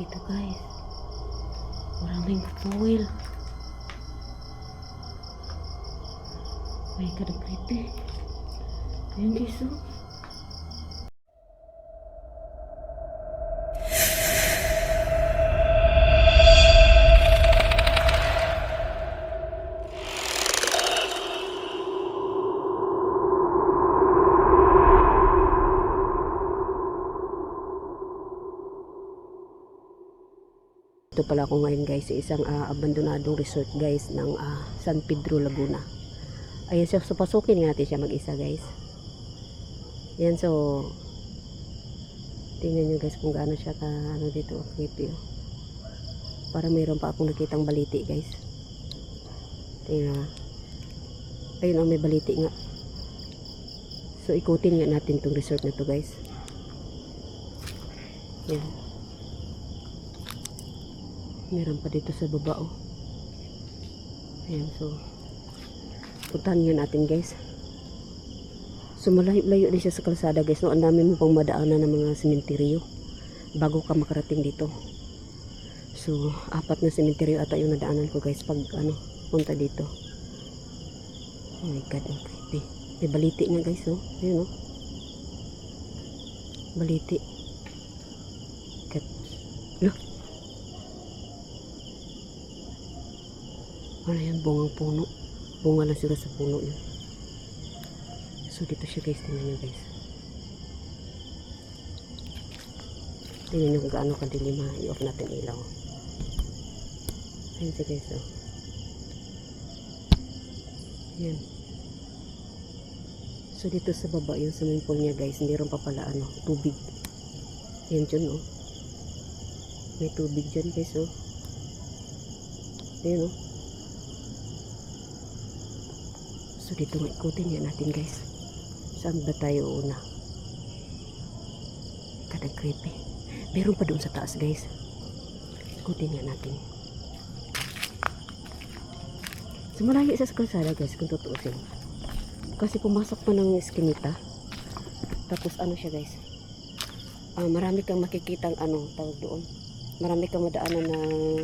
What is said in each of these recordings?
dito guys. Maraming God, ang creepy. Ayun guys, oh. Pala ako ngayon guys sa isang ah, abandonadong resort guys ng ah, San Pedro Laguna. Ayan siya, so pasukin natin siya mag-isa guys. Ayan so, tingnan nyo guys kung gaano siya ka, ano dito, creepy oh. Para mayroon pa akong nakitang baliti guys. Tingnan. Ayun oh, may baliti nga. So ikutin nga natin tong resort na to guys. Ayan. Meron pa dito sa baba oh. Ayan so. Puntahan nga natin guys. So malayo-layo din siya sa kalsada guys. No, ang dami mo pang madaanan ng mga sementeryo bago ka makarating dito. So apat na sementeryo ata yung nadaanan ko guys pag ano punta dito. Oh my god, ang creepy. May baliti nga guys oh. Ayun oh. Baliti. God. Look. Ano yan, bungang puno. Bunga lang sila sa puno yun. So, dito siya guys. Tingnan nyo guys. Tingnan nyo kung gaano kadilim ha. I-off natin ilaw. Ayan siya guys. Oh. Ayan. So, dito sa baba yung swimming pool niya guys. Meron pa pala ano, tubig. Ayan dyan oh. May tubig dyan guys oh. Ayan oh. So dito nga ikutin nga natin guys. Saan ba tayo una? Kadang creepy. Meron pa doon sa taas guys. Ikutin nga natin. So sa kalsada guys kung tutuusin. Kasi pumasok pa ng eskinita. Tapos ano siya guys. Ah, marami kang makikitang ano tawag doon. Marami kang madaanan na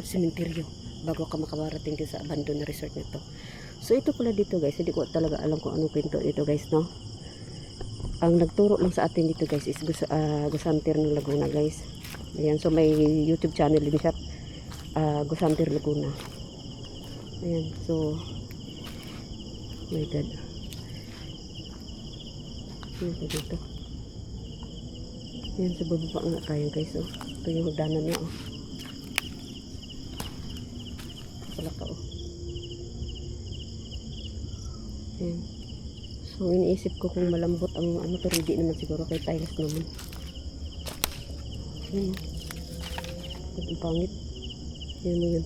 sementeryo bago ka makabarating sa abandoned na resort nito. So ito pala dito guys, hindi ko talaga alam kung anong kwento dito guys, no? Ang nagturo lang sa atin dito guys is Gus uh, Gusantir ng Laguna guys. Ayan, so may YouTube channel din siya. Uh, Gusantir Laguna. Ayan, so my god. Ito dito. Ayan, sa bababa nga tayo guys, oh. Ito yung hagdanan niya, oh. Pala ka, oh. Ayan. So, iniisip ko kung malambot ang ano, pero hindi naman siguro kay tiles naman. Ayan. Ang pangit. Ayan mo yun.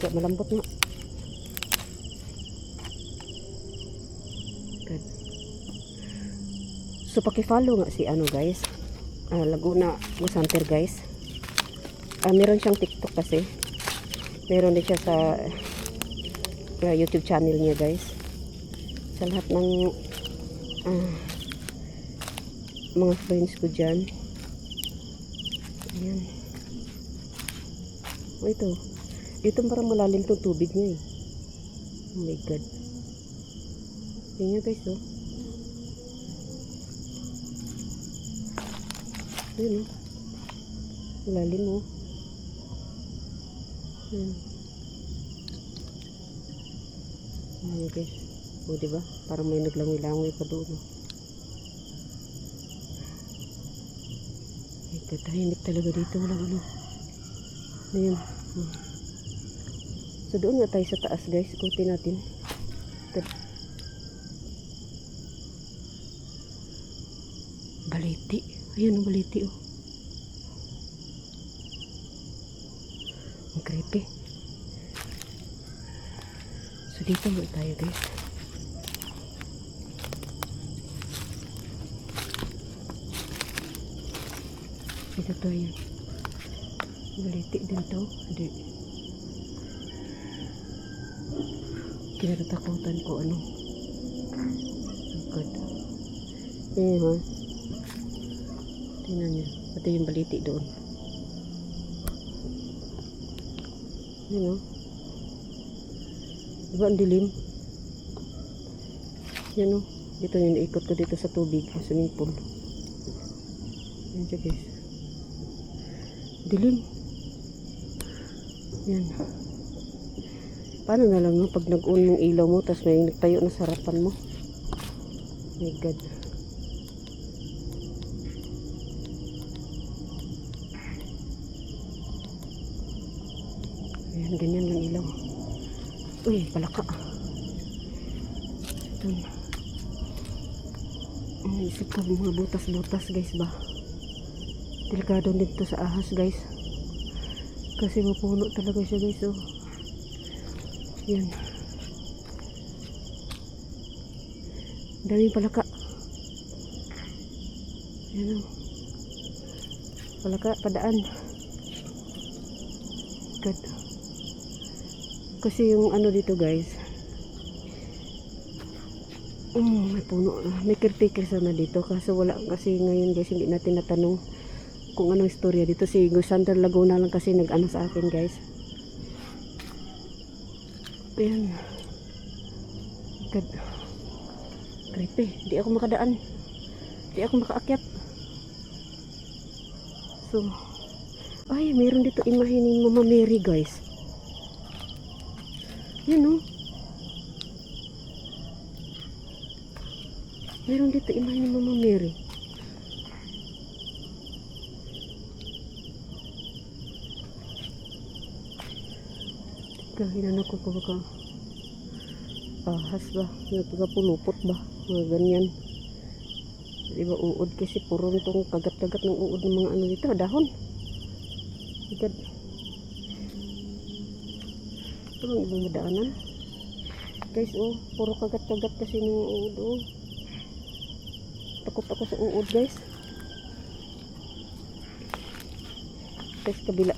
Kaya malambot nga. Good. So, pakifollow nga si ano guys. Ah, Laguna Musanter guys. Ah, meron siyang TikTok kasi. Meron din siya sa uh, YouTube channel niya guys. Sa lahat ng ah, mga friends ko dyan. Ayan. O ito. Dito parang malalim tong tubig niya eh. Oh my god. Nga guys oh. Yun oh. Malalim oh. Yun Ayan guys. O diba? Parang may naglangoy-langoy pa doon. Ay, tatahimik talaga dito. Walang ano. Ayan. Hmm. So doon nga tayo sa taas guys. Ikutin natin. Baliti. Ayan ang baliti oh. Ang creepy. Dito mo tayo guys. Dito tayo. Baliti din to. Hindi. Kinatatakutan ko ano. God. Eh ha. Tingnan niyo. Ito yung baliti doon. Yan o. Diba ang dilim? Yan o. Dito yung naikot ko dito sa tubig. Sa swimming pool. Yan siya guys. Dilim. Yan. Paano na lang no, pag nag-on ng ilaw mo, tapos may nagtayo na sa harapan mo. My God. Ayan, ganyan lang ilaw. Uy, palaka. Ito. Ang isip ko mga butas-butas guys ba. Delikado dito sa ahas guys. Kasi mapuno talaga siya guys oh. Yan. Daming palaka. Yan oh. Palaka, padaan. God. Kasi yung ano dito guys. Um, may puno. May caretaker sana dito. Kaso wala kasi ngayon guys hindi natin natanong kung anong istorya dito. Si Gusander Laguna lang kasi nag-ano sa akin guys. Ayan. God. Creepy. Di ako makadaan. Di ako makaakyat. So, ay, meron dito imahe ni Mama Mary guys. Yan oh. Meron dito imahe ni Mama Mary. Kahinan ako ko baka ahas ba? Mga pulupot ba? Mga ganyan. Di ba uod kasi puro itong kagat-kagat ng uod ng mga ano dito, dahon. Ito lang ibang madaanan. Guys, oh, puro kagat-kagat kasi ng uod, oh. Takot ako sa uod, guys. Guys, kabila.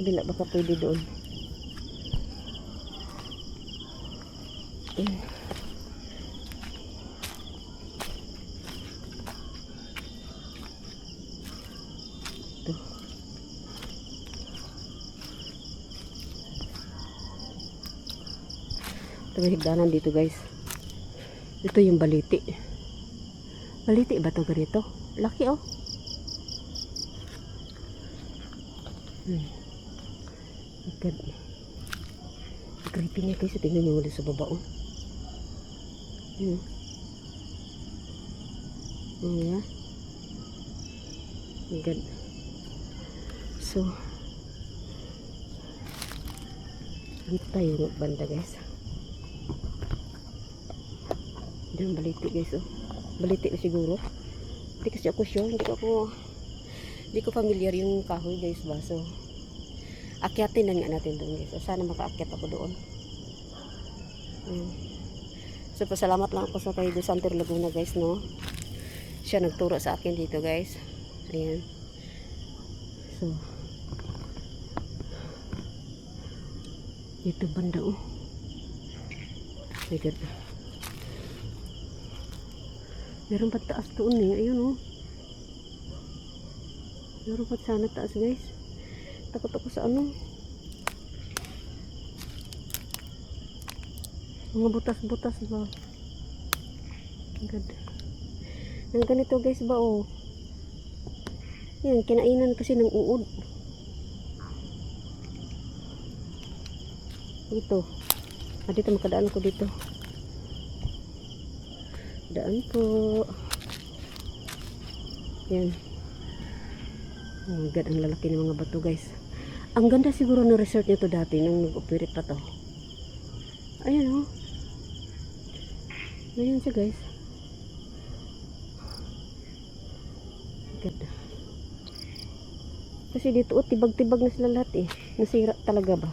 Kabila, baka pwede doon. Ayan. Ito higdanan dito guys. Ito yung baliti. Baliti ba ito ganito? Laki oh. Hmm. God. Creepy niya guys. Tingnan niyo ulit sa baba oh. Hmm. Oh yeah. God. So, ano tayo banda guys? Diyan baliti guys oh. Baliti na siguro. Hindi kasi ako sure, hindi ko ako hindi ko familiar yung kahoy guys ba. So, akyatin na nga natin doon guys. Sana makaakyat ako doon. Ayan. So, pasalamat lang ako sa kay Dusanter Laguna guys no. Siya nagturo sa akin dito guys. Ayan. So, ito banda oh. My God. Meron pa taas doon eh. Ayun oh. Meron pa sana taas guys. Takot ako sa ano. Mga butas-butas ba. Ang ganda. Ang ganito guys ba oh. Yan, kinainan kasi ng uod. Dito. Ah, dito makadaan ko dito. Daan po. Yan. Oh my God, ang lalaki ng mga bato guys. Ang ganda siguro ng resort nito dati nung nag-operate pa to. Ayan oh. Ayan siya guys. Ganda. Kasi dito oh, tibag-tibag na sila lahat eh. Nasira talaga ba?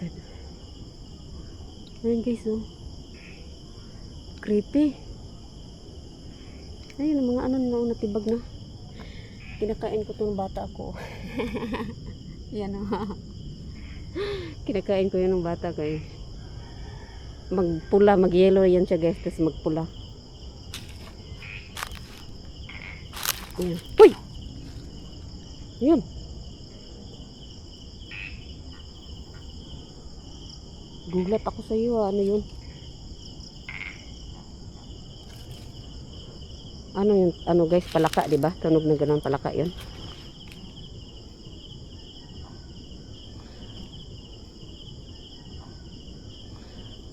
Ganda. Ayan guys oh creepy ayun mga anan na natibag na kinakain ko to bata ako yan o oh. kinakain ko yan ng bata ko eh. magpula mag yellow yan siya guys tapos magpula Ayan. Uy! Ayan. Gulat ako sa iyo. Ah. Ano yun? Ano yun? Ano guys, palaka, di ba? Tunog na ganun palaka yun.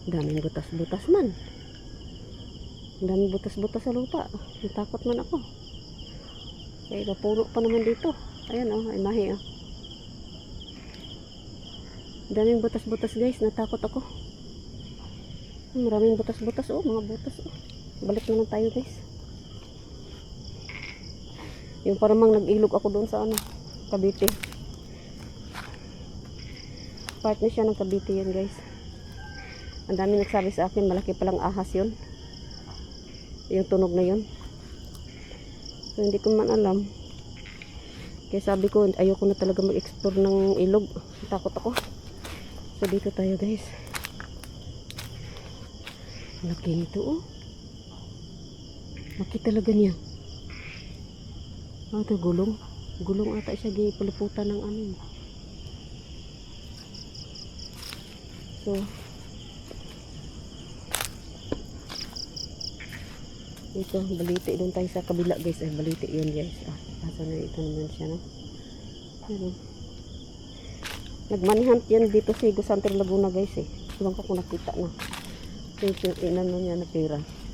Daming butas-butas man. Daming butas-butas sa lupa. Natakot man ako. Kaya napuno pa naman dito. Ayan oh, ay mahi oh. Daming butas-butas guys. Natakot ako. Maraming butas-butas oh. Mga butas oh. Balik na lang tayo guys. Yung parang nag-ilog ako doon sa ano. Cavite. Part na siya ng Cavite yun guys. Ang dami nagsabi sa akin, malaki palang ahas yun. Yung tunog na yun. So, hindi ko man alam. Kaya sabi ko, ayoko na talaga mag-explore ng ilog. Takot ako. So, dito tayo guys. Laki nito oh. Laki talaga niya. Ah, ito gulong. Gulong ata siya gipuluputan ng ano. So, ito, baliti doon tayo sa kabila guys. Ay, baliti yun guys. Ah, asa na ito naman siya, no? Pero, nagmanhunt yan dito sa Igo Santer Laguna guys eh. Iwan ko kung nakita na. Ito yung inano niya na pera.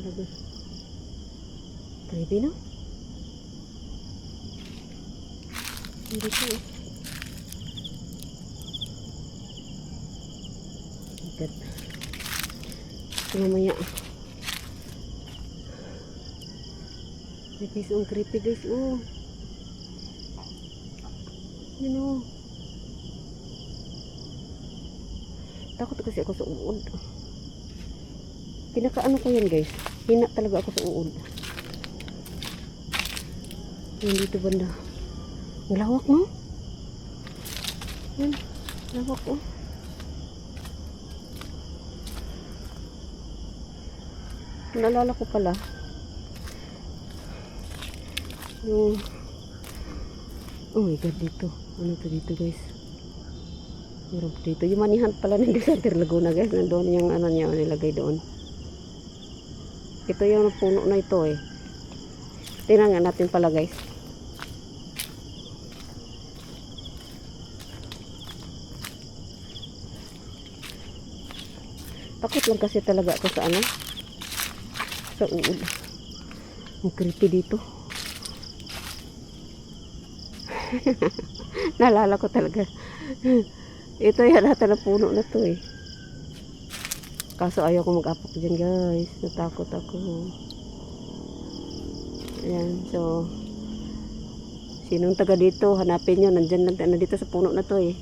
Ano lagi? Creepy no? Hindi ko eh. Agad. Mamaya. Ay, guys, ang creepy guys. Oh. Yun oh. Takot kasi ako sa uod. Pinakaano ko yan guys. Hina talaga ako sa uod. Yan dito banda. Ang lawak no? Yan. Lawak oh. Naalala ko pala. Yung Oh my god dito. Ano to dito guys? Meron dito. Yung manihan pala ng Desanter Laguna guys. Nandoon yung ano niya nilagay doon. Ito yung puno na ito eh. Tingnan natin pala guys. Takot lang kasi talaga ako sa ano. Sa uod. Ang creepy dito. Naalala ko talaga. Ito yan lahat na puno na to eh. Kaso ayaw ko mag-apok dyan guys. Natakot ako. Ayan, so sinong taga dito, hanapin nyo. Nandyan lang, nandito sa puno na to eh.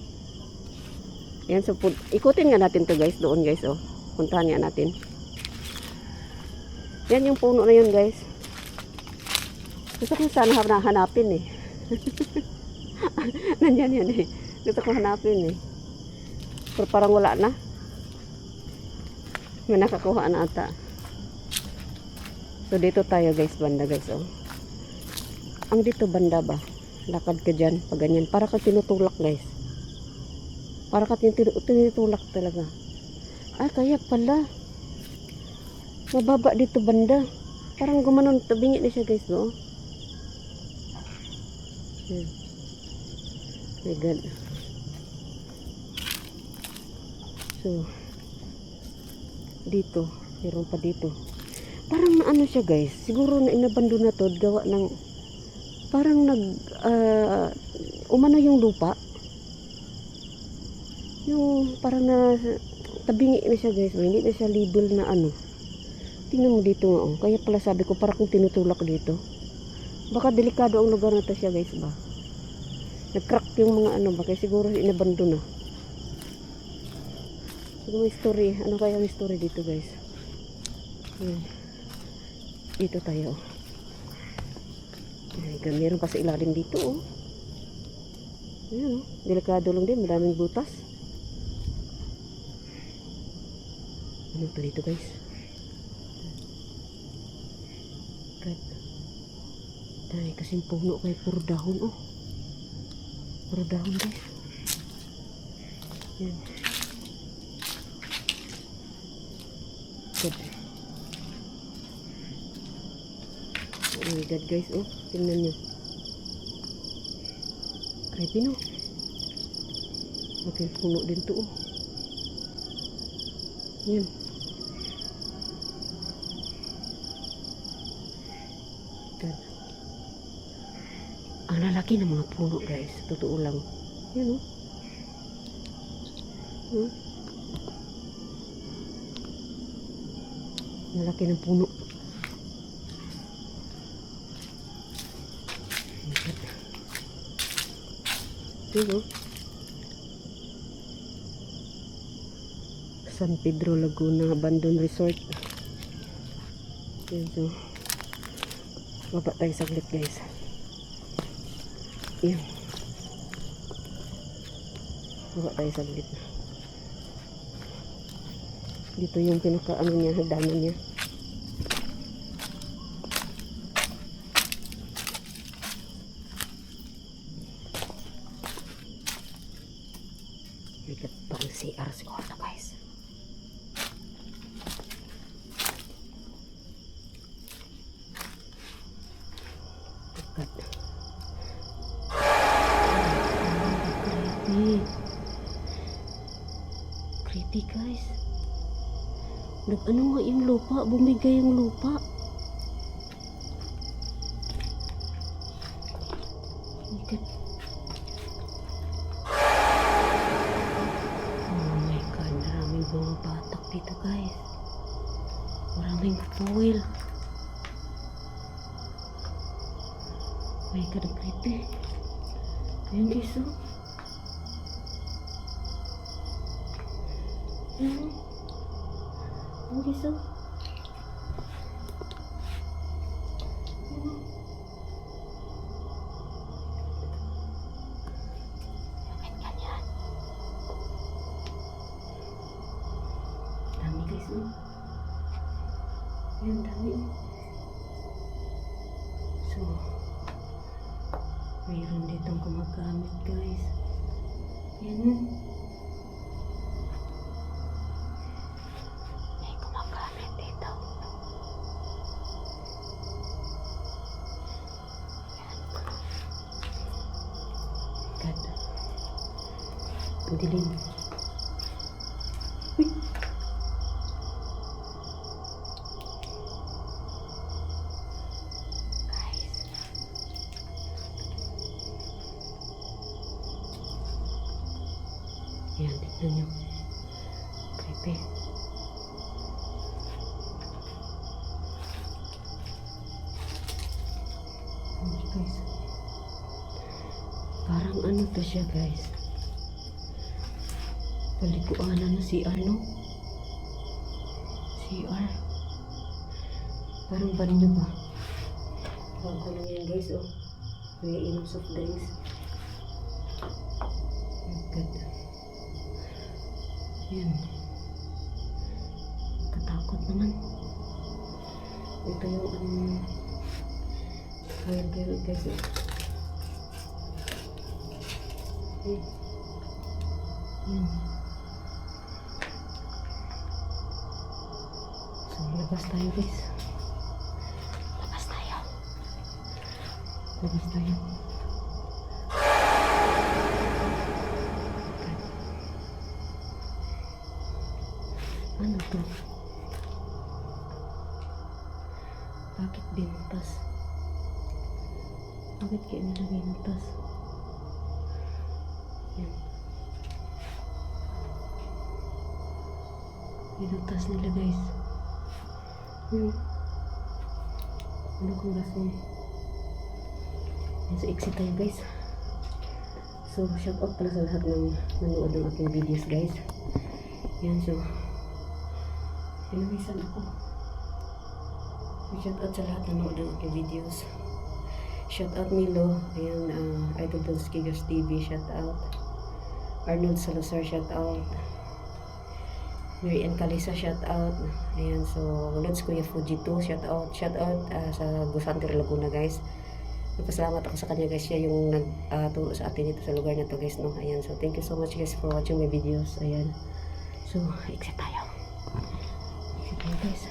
Ayan, so ikutin nga natin to guys, doon guys oh. Puntahan nga natin. Yan yung puno na yun guys. Gusto ko sana hana- hanapin eh. Nandyan yan eh. Gusto ko hanapin eh. Pero parang wala na. May nakakuha na ata. So dito tayo guys, banda guys oh. Ang dito banda ba? Lakad ka dyan, pag ganyan. Para ka tinutulak guys. Para ka tin- tinutulak talaga. Ah, kaya pala. Mababa dito banda. Parang gumanon, tabingi na siya guys, no? Hmm. My God. So, dito, meron pa dito. Parang ano siya guys, siguro na inabando na to, gawa ng, parang nag, ah, umano yung lupa. Yung parang na, tabingi na siya guys, hindi na siya label na ano. Tingnan mo dito nga oh, kaya pala sabi ko parang kung tinutulak dito. Baka delikado ang lugar na to siya guys ba. Nag-crack yung mga ano ba, kaya siguro inabando na. Siguro may story, ano kaya may story dito guys. Ayan. Dito tayo. Ay, gan- meron pa sa ilalim dito oh. Ayan oh, delikado lang din, madaming butas. Ano to dito guys? God. Dahil kasing puno kay puro dahon oh. Puro dahon guys. Yan. God. Oh my God guys oh. Tingnan nyo. Creepy no. Makin puno din to oh. Yan. God. Ang lalaki ng mga puno guys. Totoo lang. Yan oh. Hmm? Ang laki ng puno. Yan oh. San Pedro Laguna Abandon Resort. Yan so. Baba tayo saglit guys. Yan. Baba tayo saglit. Dito yung pinaka ano niya, hagdanan niya. Likat pang CR siguro na guys. Likat. Creepy. Creepy guys. Nag ano nga yung lupa? Bumigay yung lupa. Likat. Oh my God, maraming mga batak dito guys. Maraming foil. Oh. Ayan, dami. So, mayroon ditong gumagamit, guys. Ayan, oh. Yan, tignan nyo. Creepy. Ano guys? Parang ano to siya guys. Paliguanan na si ano? CR. Parang banyo ba? Bago lang yan guys oh. May inom soft drinks. Yan. Katakot naman. Ito yung um, fire girl guys. oh. Eh. Yan. So, labas tayo guys. Labas tayo. Labas tayo. Binutas nila guys. Yan. Ano kung rason? Yan, so exit tayo guys. So, shout out pala sa lahat ng nanood ng aking videos guys. Yan, so, Pinawisan ako. Shout out sa lahat na nanood ng aking videos. Shout out Milo. Ayan, uh, Idol Don Skigers TV. Shout out. Arnold Salazar. Shout out. Mary Ann Calisa, shout out. Ayan, so, Lods Kuya Fuji 2, shout out. Shout out ah, sa Gusanter Laguna, guys. Nagpasalamat ako sa kanya, guys. Siya yung nagturo sa atin dito sa lugar na to, guys, no? Ayan, so, thank you so much, guys, for watching my videos. Ayan. So, exit tayo. Exit tayo, guys.